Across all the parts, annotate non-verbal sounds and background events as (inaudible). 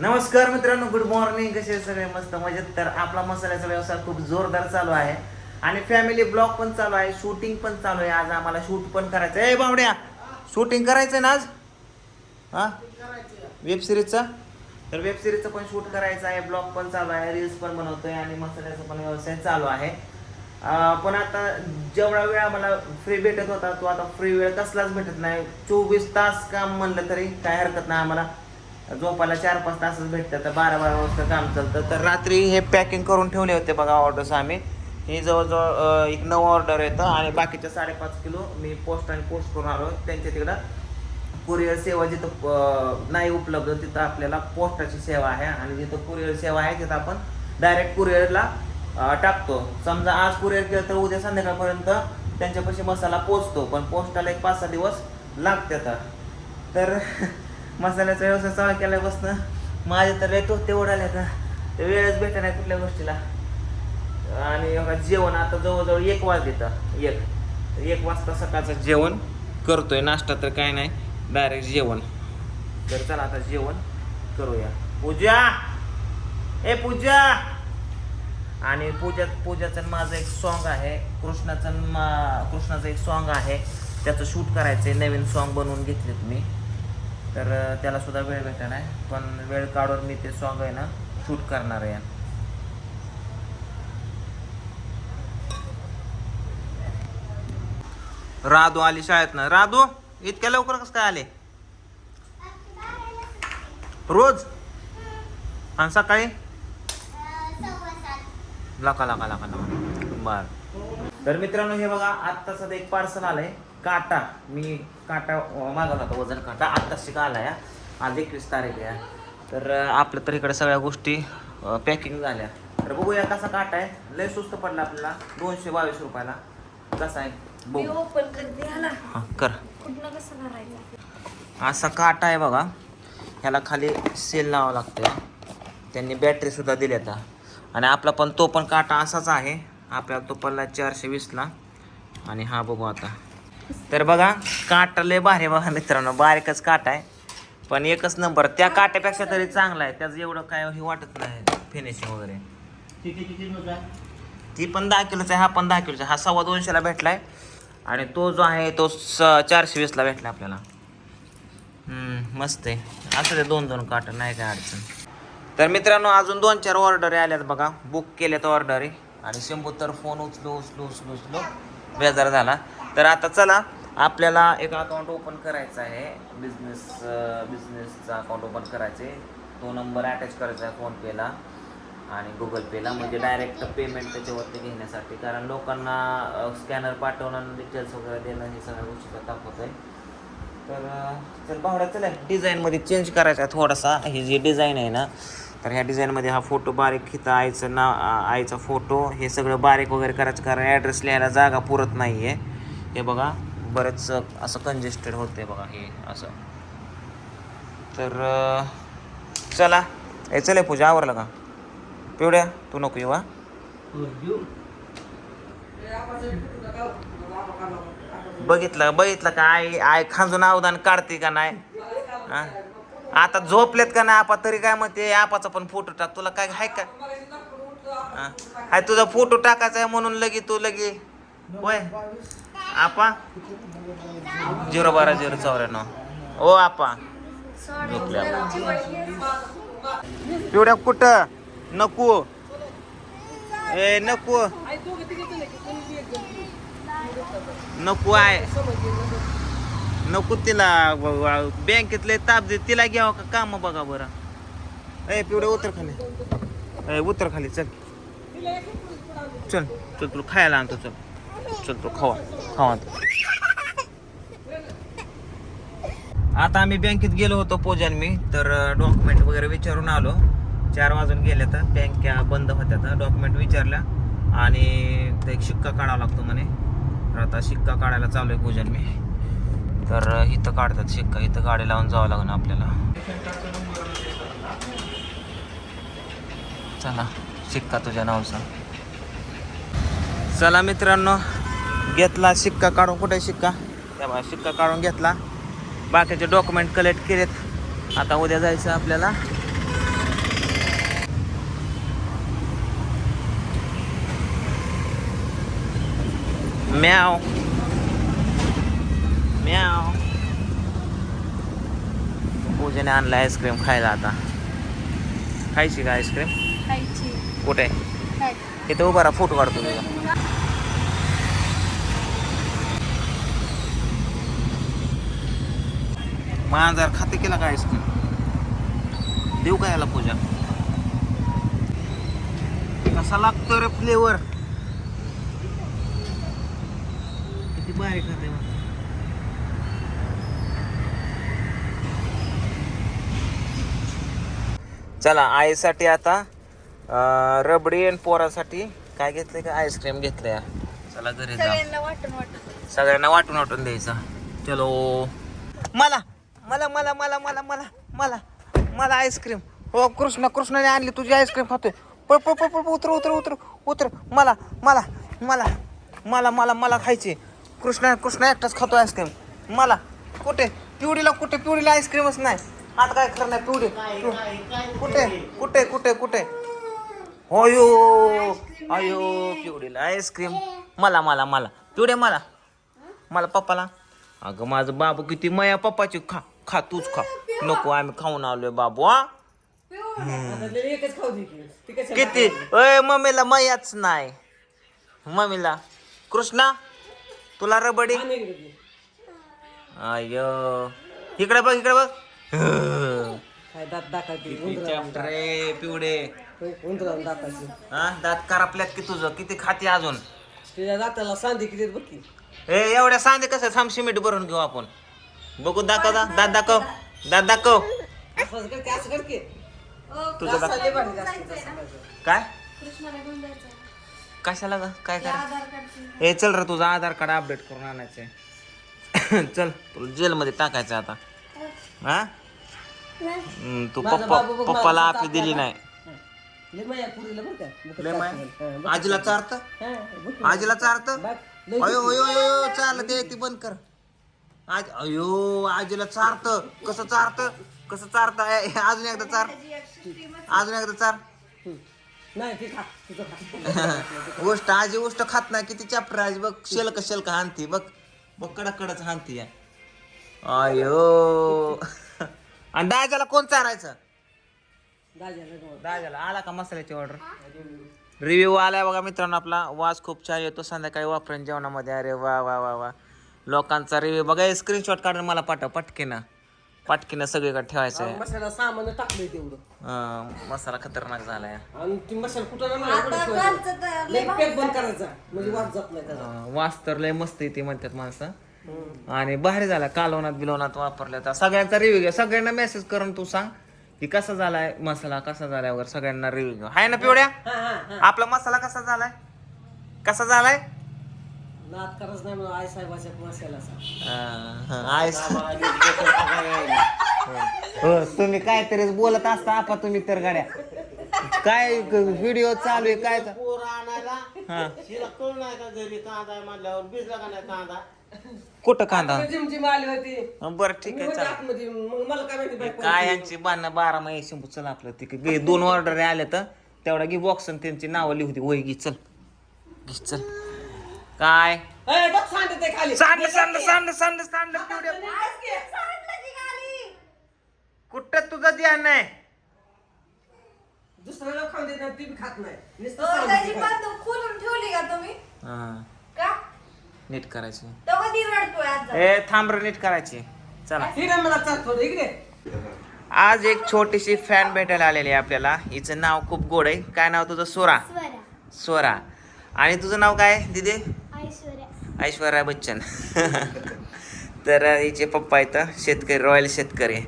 नमस्कार मित्रांनो good morning कसे सगळे? मस्त मजेत. तर आपला मसाल्याचा व्यवसाय खूप जोरदार चालू आहे. आणि फॅमिली ब्लॉग पण चालू आहे शूटिंग पण चालू आहे. आज आम्हाला शूट पण करायचं आहे. बावड्या शूटिंग करायचं ना आज? हा? वेब सिरीजचा तर वेब सिरीजचं पण शूट करायचं आहे. ब्लॉग पण चालू आहे रील्स पण बनवतोय आणि मसाल्याचा पण व्यवसाय चालू आहे. पण आता जेवढा वेळ आम्हाला फ्री भेटत होता तो आता फ्री वेळ कसलाच भेटत नाही. चोवीस तास काम म्हणलं तरी काय हरकत नाही आम्हाला. झोपायला चार पाच तासच भेटतात तर बारा बारा वाजता काम चालतं. तर रात्री हे पॅकिंग करून ठेवले होते बघा ऑर्डर्स आम्ही. हे जवळजवळ एक नऊ ऑर्डर येतं आणि बाकीच्या साडेपाच किलो मी पोस्ट आणि पोस्ट करून आलो. त्यांच्या तिकडं कुरिअर सेवा जिथं नाही उपलब्ध तिथं आपल्याला पोस्टाची सेवा आहे आणि जिथं कुरिअर सेवा आहे तिथं आपण डायरेक्ट कुरिअरला टाकतो. समजा आज कुरिअर केलं तर उद्या संध्याकाळपर्यंत त्यांच्यापाशी मसाला पोचतो पण पोस्टाला एक पाच सहा दिवस लागतात. तर (laughs) मसाल्याचा व्यवसाय चालू केल्यापासून माझे तर रेट टोचते उडाले आता. ते वेळच भेटत नाही कुठल्या गोष्टीला. आणि जेवण आता जवळजवळ एक वाज देतं एक. एक वाजता सकाळचं जेवण करतोय नाश्ता तर काय नाही डायरेक्ट जेवण. तर चला आता जेवण करूया. पूजा! ए पूजा! आणि पूजा पूजाचं माझं एक सॉन्ग आहे कृष्णाचं मा कृष्णाचं एक सॉन्ग आहे. त्याचं शूट करायचं आहे नवीन सॉन्ग बनवून घेतलेत मी तर त्याला सुद्धा वेळ भेटला नाही पण वेळ काढून मी ते सॉन्ग आहे ना शूट करणार आहे. राधू आली शाळेत ना. राधू इतक्या लवकर कसं काय आले? रोज? आणि सकाळी? लका लका लका लका. बर. तर मित्रांनो हे बघा आत्ता सध्या एक पार्सल आलंय. काटा मी काटा मागवला होता वजन काटा. आत्ताच शिका आलाय हा. आज एकवीस तारीख आहे तर अं, आपल्या तर इकडे सगळ्या गोष्टी पॅकिंग झाल्या. तर बघूया कसा काटा आहे. लय सुस्त पडला आपल्याला. दोनशे बावीस रुपयाला. कसा आहे? बघू. ओपन करते हा ना. हा कर. कुठनं कसं करायचं? असा काटा आहे बघा. ह्याला खाली सेल लावावं लागतं त्यांनी बॅटरी सुद्धा दिली आता. आणि आपला पण तो पण काटा असाच आहे. आपल्याला तो पडला चारशे वीसला. आणि हा बघू आता. तर बघा काटा लय भारी बघा मित्रांनो. बारीकच काटा आहे. पण एकच नंबर त्या काट्यापेक्षा तरी चांगला आहे. त्याचं एवढं काय हे वाटत नाही फिनिशिंग वगैरे. ती पण दहा किलोचा आहे हा पण दहा किलोचा आहे. हा सव्वा दोनशेला भेटला आहे आणि तो जो आहे तो स चारशे वीसला भेटला आपल्याला. मस्त आहे. असं ते दोन दोन काट नाही काय अडचण. तर मित्रांनो अजून दोन चार ऑर्डर आल्यात बघा. बुक केल्यात ऑर्डर आणि शंभू तर फोन उचलू उचलू उचलू उचलू. बेजार झाला. तर आता चला आपल्याला एक अकाउंट ओपन करायचं आहे. बिझनेस बिझनेसचा अकाउंट ओपन करायचं आहे. तो नंबर अटॅच करायचा आहे फोनपेला आणि गुगल पेला म्हणजे डायरेक्ट पेमेंट त्याच्यावरती घेण्यासाठी. कारण लोकांना स्कॅनर पाठवणं डिटेल्स वगैरे देणं हे सगळ्या गोष्टी ताप होतं आहे तर चल बावड्या चला. डिझाईनमध्ये चेंज करायचा आहे थोडासा. ही जी डिझाईन आहे ना तर ह्या डिझाईनमध्ये हा फोटो बारीक खिता आईचं नाव आईचा फोटो हे सगळं बारीक वगैरे करायचं कारण ॲड्रेस लिहायला जागा पुरत नाही आहे हे बघा बरंच असं कंजेस्टेड होते बघा हे असं. तर चला. ए चल पूजा आवरलं का? पिवड्या तू नको येऊ बघितलं बघितलं का आई आई खांजून अवदान काढते का नाही? हा? आता झोपलेत का नाही आपा तरी काय म्हणते आपाचा पण फोटो टाक. तुला काय हाय का? हा? हाय तुझा फोटो टाकायचा आहे म्हणून लगे तू लगे. होय. आपा? झिरो बारा झिरो चौऱ्याण्णव. ओ आपा. झोपल्या पिवड्या कुठं? नको. ए नको. नको आहे. नको तिला बँकेतले ताप दे तिला घ्यावं का काम बघा बरं. ए पिवडे उतर खाली. ए उतर खाली चल. चल चल तुला खायला आणतो चल. चल तू खावा खावा. आता आम्ही बँकेत गेलो होतो पोजन मी तर डॉक्युमेंट वगैरे विचारून आलो. चार वाजून गेले तर बँक्या बंद होत्या तर डॉक्युमेंट विचारल्या. आणि ते एक शिक्का काढावा लागतो म्हणे. तर आता शिक्का काढायला चालू आहे पूजन मी. तर इथं काढतात शिक्का इथं गाडी लावून जावं लागणार आपल्याला. चला शिक्का तुझ्या नावचा. चला मित्रांनो घेतला शिक्का काढून. कुठे शिक्का? त्या शिक्का काढून घेतला. बाकीचे डॉक्युमेंट कलेक्ट केलेत. आता उद्या जायचं आपल्याला. म्याव. पूजेने आणलं आईस्क्रीम खायला आता. खायची का आईस्क्रीम कुठे? इथे उभा राहा फोटो काढतो तुझा. मांजर खाते केला का आईस्क्रीम देऊ का याला पूजा? कसा लागतो रे फ्लेवर किती बारीक खाते चला आईसाठी आता रबडी आणि पोरासाठी काय घेतलंय का आईस्क्रीम घेतलंय चला घरी जा सगळ्यांना वाटून वाटून सगळ्यांना वाटून वाटून द्यायचं चलो मला मला मला मला मला मला मला मला आईस्क्रीम हो कृष्ण कृष्णाने आणली तुझी आईस्क्रीम खातोय पळ पळ पळ पळ उतर उतर उतर उतर मला मला मला मला मला मला खायची कृष्णा कृष्ण एकटाच खातो आईस्क्रीम मला कुठे पिवडीला कुठे पिवडीला आईस्क्रीमच नाही आता काय खरं नाही पिवडी कुठे? कुठे कुठे कुठे? अयो अयो पिवडीला आईस्क्रीम. मला मला मला. पिवडे मला. मला पप्पाला. अगं माझं बाबू किती मया पप्पाची खा खा तूच खा. नको आम्ही खाऊन आलोय बाबू हा. एकच खाऊ दे की. ती कशाला किती? अय मम्मीला मयाच नाही. मम्मीला. कृष्णा तुला रबडी. अयो. इकडे बघ इकडे बघ. काय दात chapter रे पिवडे उंदराला हा? दात करापल्यात की तुझं? किती खाते अजून? तुझ्या दाताला सांधी किती बघ की. ए एवढ्या सांदे कसं थांब सिमेंट भरून घेऊ आपण. बघू दाखव दा दात दाखव. दात दाखव. असं असं तुझं. काय? कृष्णाला घेऊन जायचं कशाला ग? काय करा आधार कार्डची. ए चल रे तुझं आधार कार्ड अपडेट करून आणायचंय. (coughs) चल तुला जेलमध्ये टाकायचं आता. हा? हम्म, तू माझा पप्पा बाबू बघ, पप्पाला आपली दिली नाही. हा. लय माया पुरीला बरं का. मुकुट लय माया? टाकून. हा, बघ. आजीला चारत? हा, बघ. आजीला चारत? बघ, लय अयो अयो अयो चाल दे ती बंद कर. आज अयो आजीला चारत. कसं चारत? कसं चारत? अजून एकदा चार. अजून एकदा चार. हम्म. नाही ते खा. तुझं खा. (laughs) गोष्ट आजी गोष्ट खात नाही. किती चॅप्टर आहे बघ. शेलक शेलक हानती बघ. बघ कडक कडच हानती अयो. आणि दाजाला कोण चारायचं. दाजाला आला का मसाल्याची ऑर्डर रिव्ह्यू आलाय बघा मित्रांनो आपला. वास खूप छान येतो. संध्याकाळी वापरून जेवणामध्ये. अरे वा वा वा वा. लोकांचा रिव्ह्यू बघा स्क्रीनशॉट काढून मला पाठव. पटकीनं. पटकीनं सगळीकडे ठेवायचं आहे. मसाला सामान टाकलंय तेवढं. मसाला खतरनाक झालाय. आणि ती मसाला कुठं म्हणजे नाही वास तर लय मस्त येते म्हणतात माणसं. आणि भारी झाला कालवनात बिलवनात वापरल्या तर सगळ्यांचा रिव्ह्यू घ्या सगळ्यांना मेसेज करून तू सांग की कसा झालाय मसाला कसा झालाय वगैरे सगळ्यांना रिव्ह्यू घ्या हाय ना पिवड्या? हा हा हा. आपला मसाला कसा झालाय? कसा झालाय? हो तुम्ही काहीतरीच बोलत असता आपा तुम्ही तर गाड्या. काय व्हिडिओ चालू आहे काय पोर आणायला हा. नाही का घरी कांदा आहे म्हणल्यावर भिजला का नाही कांदा? कुठं कांदा? जिमची आली होती. बरं ठीक मी आहे होते चाल. आतमध्ये मग मला काय माहिती बाईक काय यांची बांधणं बारा महिने शंभू चल आपलं ते घे दोन ऑर्डर आले तर तेवढा घे बॉक्स आणि त्यांची नावं लिहू दे. वय घे चल. घे चल. काय? ए, बघ सांडत आहे खाली. कुठं तुझं ध्यान नाही दुसरं लोक खाऊन देत नाही ती बी खात नाही. नुसतं हो, त्याची खोलून ठेवली का तुम्ही? हा. का? नीट करायची. तो कधी रडतोय आज ए थांब रे नीट करायची. चला. फिर मला चाल थोडं इकडे. आज एक छोटीशी फॅन भेटायला आलेली आहे आपल्याला. हिचं नाव खूप गोड आहे. काय नाव तुझं? सोरा. सोरा. आणि तुझं नाव काय दिदी? ऐश्वर्या. बच्चन. (laughs) तर हिचे पप्पा इथं शेतकरी रॉयल शेतकरी.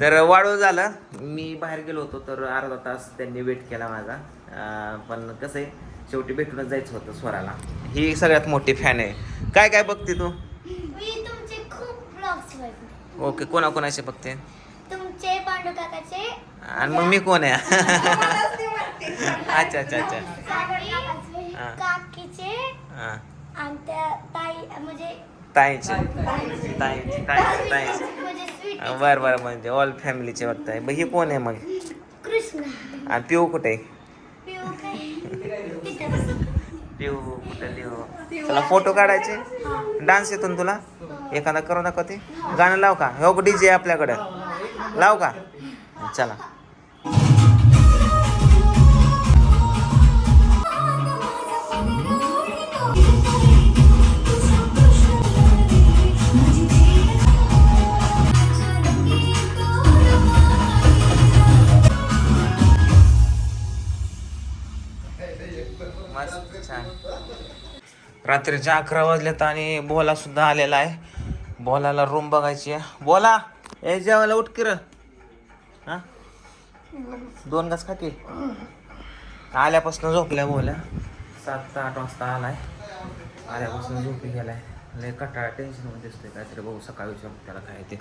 तर वाढू झालं. मी बाहेर गेलो होतो तर अर्धा तास त्यांनी वेट केला माझा. पण कसं आहे शेवटी भेटूनच जायचं होतं स्वराला. ही सगळ्यात मोठी फॅन आहे. काय काय बघते तू? ओके कोणाकोणाचे बघते? तुमचे पांडू काकाचे. आणि मग मी कोण आहे? (laughs) अच्छा अच्छा अच्छा. काकीचे. आणि त्या ताई म्हणजे ताईचे. ताईचे ताईचे ताईचे. म्हणजे बर बर म्हणजे ऑल फॅमिलीचे बघताय. बघ ही कोण आहे मग? कृष्ण. आणि पिऊ कुठे? आहे? पिऊ. कुठं लिहू? चला फोटो काढायचे. डान्स येतो ना तुला? एखादा करू दाखव ते? गाणं लाव का? हो डीजे आपल्याकडं. लाव का? चला. रात्रीच्या अकरा वाजल्यात आणि बोला सुद्धा आलेला आहे. बोलाला रूम बघायची आहे. बोला. ए जेवायला उठ किर दोन घास खा की. आल्यापासून झोपल्या बोला सात आठ वाजता आलाय. आल्यापासून झोपी गेलाय. लय कटाळा टेन्शनमध्ये दिसतोय. काहीतरी भाऊ सकाळी त्याला काय ते.